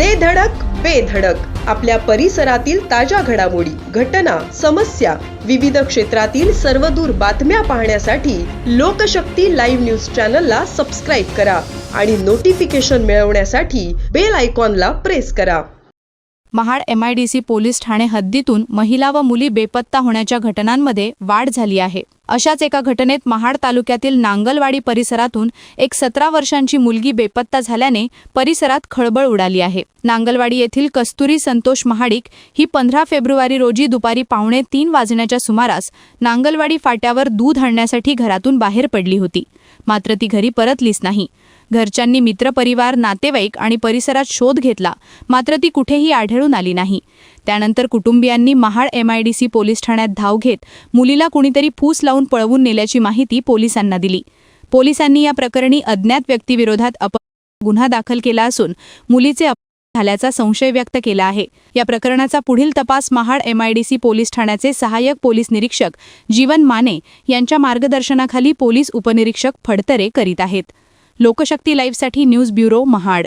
दे धडक बेधडक आपल्या परिसरातील ताज्या घडामोडी घटना समस्या विविध क्षेत्रातील सर्वदूर बातम्या पाहण्यासाठी लोकशक्ती लाईव्ह न्यूज चॅनलला सबस्क्राईब करा आणि नोटिफिकेशन मिळवण्यासाठी बेल आयकॉनला प्रेस करा. Mahad M I D C police Thane हद्दीतून महिला व मुली बेपत्ता होण्याच्या घटनांमध्ये वाढ झाली आहे. अशाच एका घटनेत महाड तालुक्यातील नांगलवाडी परिसरातून एक सतरा वर्षांची मुलगी बेपत्ता झाल्याने परिसरात खळबळ उडाली आहे. नांगलवाडी येथील कस्तुरी संतोष महाडिक ही पंधरा फेब्रुवारी रोजी दुपारी पावणे तीन वाजण्याच्या सुमारास नांगलवाडी फाट्यावर दूध आणण्यासाठी घरातून बाहेर पडली होती. मात्र ती घरी परतलीच नाही. घरच्यांनी मित्रपरिवार नातेवाईक आणि परिसरात शोध घेतला मात्र ती कुठेही आढळून आली नाही. त्यानंतर कुटुंबियांनी महाड एमआयडीसी पोलीस ठाण्यात धाव घेत मुलीला कुणीतरी फूस लावून पळवून नेल्याची माहिती पोलिसांना दिली. पोलिसांनी या प्रकरणी अज्ञात व्यक्तीविरोधात अप गुन्हा दाखल केला असून मुलीचे झाल्याचा संशय व्यक्त केला आहे. या प्रकरणाचा पुढील तपास महाड एमआयडीसी पोलीस ठाण्याचे सहाय्यक पोलीस निरीक्षक जीवन माने यांच्या मार्गदर्शनाखाली पोलीस उपनिरीक्षक फडतरे करीत आहेत. लोकशक्ती लाईव्हसाठी न्यूज ब्युरो महाड.